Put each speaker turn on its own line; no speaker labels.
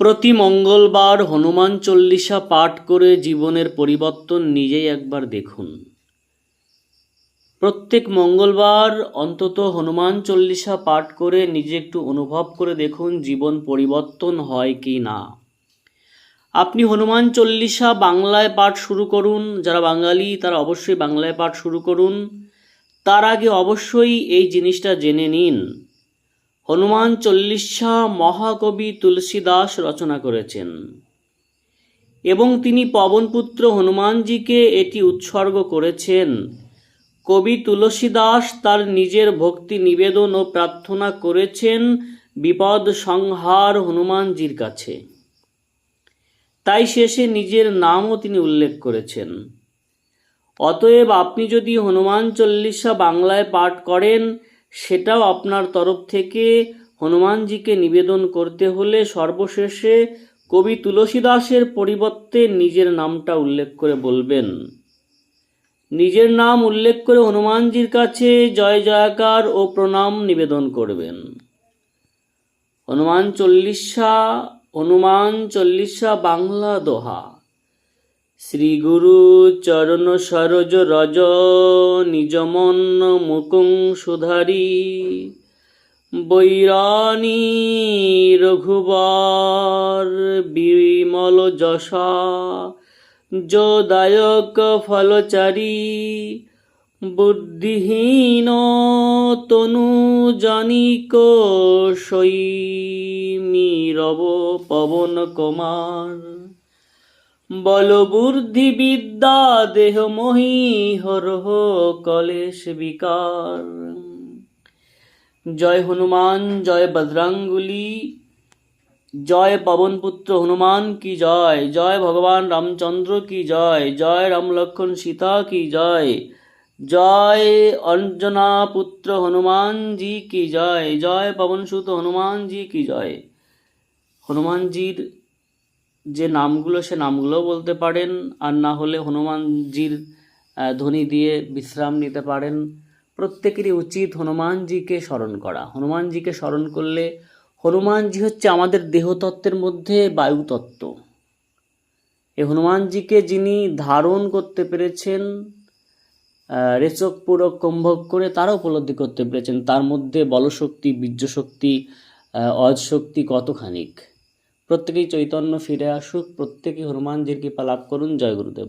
প্রতি মঙ্গলবার হনুমান চল্লিশা পাঠ করে জীবনের পরিবর্তন নিজেই একবার দেখুন। প্রত্যেক মঙ্গলবার অন্তত হনুমান চল্লিশা পাঠ করে নিজে একটু অনুভব করে দেখুন জীবন পরিবর্তন হয় কি না। আপনি হনুমান চল্লিশা বাংলায় পাঠ শুরু করুন, যারা বাঙালি তারা অবশ্যই বাংলায় পাঠ শুরু করুন। তার আগে অবশ্যই এই জিনিসটা জেনে নিন হনুমান চল্লিশা মহাকবি তুলসীদাস রচনা করেছেন। এবং তিনি পবনপুত্র হনুমানজিকে এটি উৎসর্গ করেছেন। কবি তুলসীদাস তার নিজের ভক্তি নিবেদন ও প্রার্থনা করেছেন বিপদ সংহার হনুমানজির কাছে। তাই শেষে নিজের নামও তিনি উল্লেখ করেছেন। অতএব আপনি যদি হনুমান চল্লিশা বাংলায় পাঠ করেন সেটাও আপনার তরফ থেকে হনুমানজিকে নিবেদন করতে হলে সর্বশেষে কবি তুলসীদাসের পরিবর্তে নিজের নামটা উল্লেখ করে বলবেন। নিজের নাম উল্লেখ করে হনুমানজির কাছে জয় জয়াকার ও প্রণাম নিবেদন করবেন। হনুমান চল্লিশা হনুমান চল্লিশা বাংলা দোহা। শ্রী গুরু চরণ সরজ রজ নিজমন মুকুং সুধারি। বৈরানী রঘুবর বিমল যশা যোদায়ক ফলচারী। বুদ্ধিহীন তনু জনিক সৈমীরব পবন কুমার। বলবুদ্ধি বিদ্যা দেহ মহি হরহ কলেশ বিকার। জয় হনুমান, জয় বজরাঙ্গুলি, জয় পবনপুত্র হনুমান কি জয় জয় ভগবান রামচন্দ্র কি জয় জয় রাম লক্ষণ সীতা কি জয় জয় অঞ্জনা পুত্র হনুমান জি কি জয় জয় পবনসুত হনুমান জি কি জয়। হনুমানজির যে নামগুলো, সে নামগুলোও বলতে পারেন আর না হলে হনুমানজির ধ্বনি দিয়ে বিশ্রাম নিতে পারেন। প্রত্যেকেরই উচিত হনুমানজিকে স্মরণ করা। হনুমানজিকে স্মরণ করলে হনুমানজি হচ্ছে আমাদের দেহতত্ত্বের মধ্যে বায়ুতত্ত্ব। এই হনুমানজিকে যিনি ধারণ করতে পেরেছেন রেচক পুরক কুম্ভক করে তারা উপলব্ধি করতে পেরেছেন। তার মধ্যে বলশক্তি, বীর্যশক্তি অজশক্তি কতখানিক? প্রত্যেকেই চৈতন্য ফিরে আসুক প্রত্যেকেই হনুমানজির কৃপা লাভ করুন। জয় গুরুদেব।